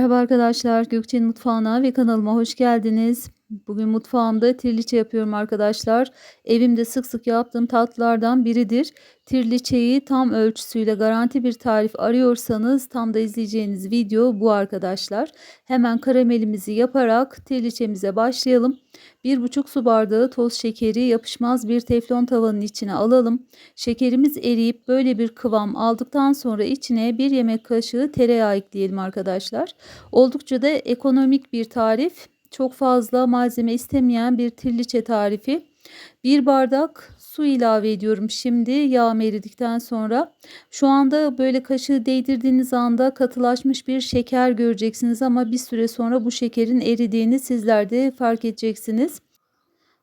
Merhaba arkadaşlar, Gökçe'nin mutfağına ve kanalıma hoş geldiniz. Bugün mutfağımda tirliçe yapıyorum arkadaşlar. Evimde sık sık yaptığım tatlılardan biridir. Tirliçeyi tam ölçüsüyle garanti bir tarif arıyorsanız tam da izleyeceğiniz video bu arkadaşlar. Hemen karamelimizi yaparak tirliçemize başlayalım. 1,5 su bardağı toz şekeri yapışmaz bir teflon tavanın içine alalım. Şekerimiz eriyip böyle bir kıvam aldıktan sonra içine 1 yemek kaşığı tereyağı ekleyelim arkadaşlar. Oldukça da ekonomik bir tarif çok fazla malzeme istemeyen bir tirliçe tarifi. Bir bardak su ilave ediyorum şimdi yağ eridikten sonra. Şu anda böyle kaşığı değdirdiğiniz anda katılaşmış bir şeker göreceksiniz ama bir süre sonra bu şekerin eridiğini sizler de fark edeceksiniz.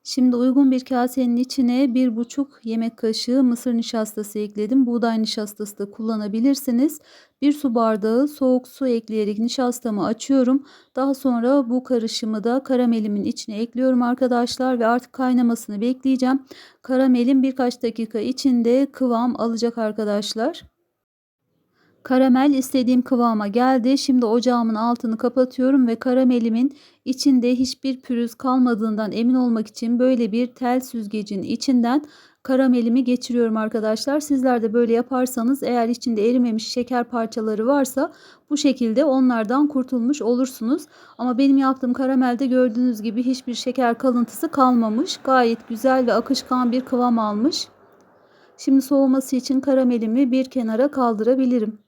Şimdi uygun bir kasenin içine bir buçuk yemek kaşığı mısır nişastası ekledim. Buğday nişastası da kullanabilirsiniz. Bir su bardağı soğuk su ekleyerek nişastamı açıyorum. Daha sonra bu karışımı da karamelimin içine ekliyorum arkadaşlar ve artık kaynamasını bekleyeceğim. Karamelim birkaç dakika içinde kıvam alacak arkadaşlar. Karamel istediğim kıvama geldi. Şimdi ocağımın altını kapatıyorum ve karamelimin içinde hiçbir pürüz kalmadığından emin olmak için böyle bir tel süzgecin içinden karamelimi geçiriyorum arkadaşlar. Sizler de böyle yaparsanız eğer içinde erimemiş şeker parçaları varsa bu şekilde onlardan kurtulmuş olursunuz. Ama benim yaptığım karamelde gördüğünüz gibi hiçbir şeker kalıntısı kalmamış. Gayet güzel ve akışkan bir kıvam almış. Şimdi soğuması için karamelimi bir kenara kaldırabilirim.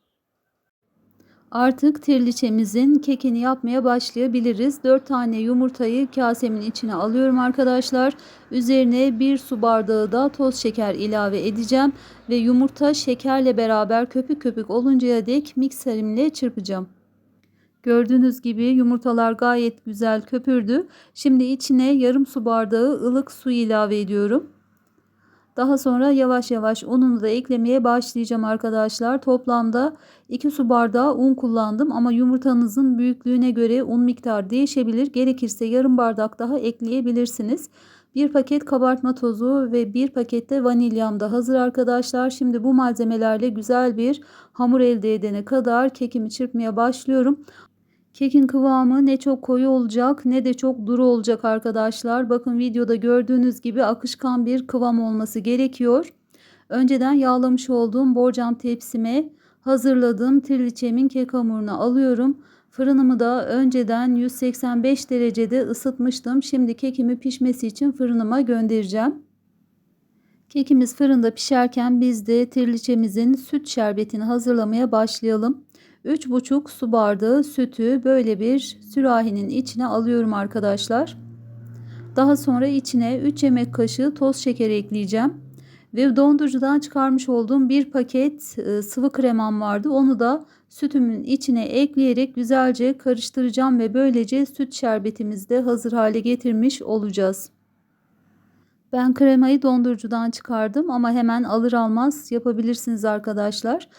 Artık tirliçemizin kekini yapmaya başlayabiliriz. 4 tane yumurtayı kasemin içine alıyorum arkadaşlar. Üzerine 1 su bardağı da toz şeker ilave edeceğim. Ve yumurta şekerle beraber köpük köpük oluncaya dek mikserimle çırpacağım. Gördüğünüz gibi yumurtalar gayet güzel köpürdü. Şimdi içine yarım su bardağı ılık su ilave ediyorum. Daha sonra yavaş yavaş ununu da eklemeye başlayacağım arkadaşlar. Toplamda 2 su bardağı un kullandım ama yumurtanızın büyüklüğüne göre un miktarı değişebilir. Gerekirse yarım bardak daha ekleyebilirsiniz. Bir paket kabartma tozu ve bir pakette vanilyam da hazır arkadaşlar. Şimdi bu malzemelerle güzel bir hamur elde edene kadar kekimi çırpmaya başlıyorum. Kekin kıvamı ne çok koyu olacak ne de çok duru olacak arkadaşlar. Bakın videoda gördüğünüz gibi akışkan bir kıvam olması gerekiyor. Önceden yağlamış olduğum borcam tepsime hazırladığım triliçemin kek hamurunu alıyorum. Fırınımı da önceden 185 derecede ısıtmıştım. Şimdi kekimi pişmesi için fırınıma göndereceğim. Kekimiz fırında pişerken biz de triliçemizin süt şerbetini hazırlamaya başlayalım. 3,5 su bardağı sütü böyle bir sürahinin içine alıyorum arkadaşlar. Daha sonra içine 3 yemek kaşığı toz şeker ekleyeceğim. Ve dondurucudan çıkarmış olduğum bir paket e, sıvı kremam vardı. Onu da sütümün içine ekleyerek güzelce karıştıracağım ve böylece süt şerbetimizi de hazır hale getirmiş olacağız. Ben kremayı dondurucudan çıkardım ama hemen alır almaz yapabilirsiniz arkadaşlar.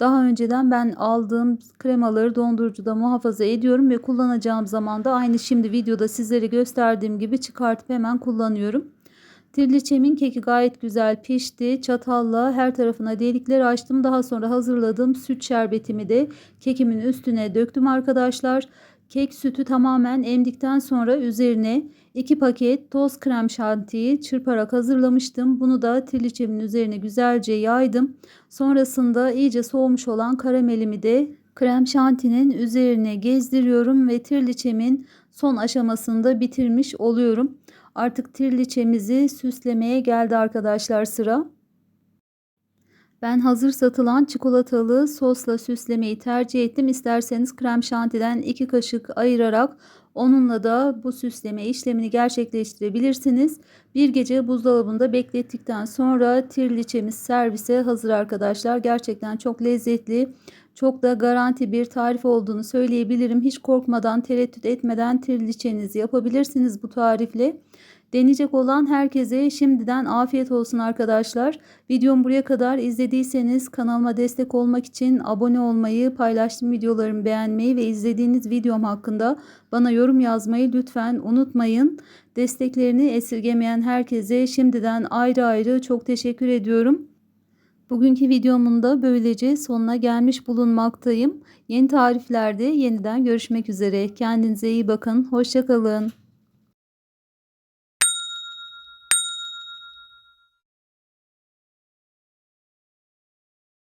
Daha önceden ben aldığım kremaları dondurucuda muhafaza ediyorum ve kullanacağım zaman da aynı şimdi videoda sizlere gösterdiğim gibi çıkartıp hemen kullanıyorum. Tirliçemin keki gayet güzel pişti. Çatalla her tarafına delikler açtım. Daha sonra hazırladığım süt şerbetimi de kekimin üstüne döktüm arkadaşlar. Kek sütü tamamen emdikten sonra üzerine 2 paket toz krem şantiyi çırparak hazırlamıştım. Bunu da triliçemin üzerine güzelce yaydım. Sonrasında iyice soğumuş olan karamelimi de krem şantinin üzerine gezdiriyorum ve triliçemin son aşamasında bitirmiş oluyorum. Artık triliçemizi süslemeye geldi arkadaşlar sıra. Ben hazır satılan çikolatalı sosla süslemeyi tercih ettim. İsterseniz krem şantiden 2 kaşık ayırarak onunla da bu süsleme işlemini gerçekleştirebilirsiniz. Bir gece buzdolabında beklettikten sonra tirliçemiz servise hazır arkadaşlar. Gerçekten çok lezzetli, çok da garanti bir tarif olduğunu söyleyebilirim. Hiç korkmadan, tereddüt etmeden tirliçenizi yapabilirsiniz bu tarifle. Deneyecek olan herkese şimdiden afiyet olsun arkadaşlar. Videomu buraya kadar izlediyseniz kanalıma destek olmak için abone olmayı, paylaştığım videolarımı beğenmeyi ve izlediğiniz videom hakkında bana yorum yazmayı lütfen unutmayın. Desteklerini esirgemeyen herkese şimdiden ayrı ayrı çok teşekkür ediyorum. Bugünkü videomun da böylece sonuna gelmiş bulunmaktayım. Yeni tariflerde yeniden görüşmek üzere. Kendinize iyi bakın. Hoşçakalın.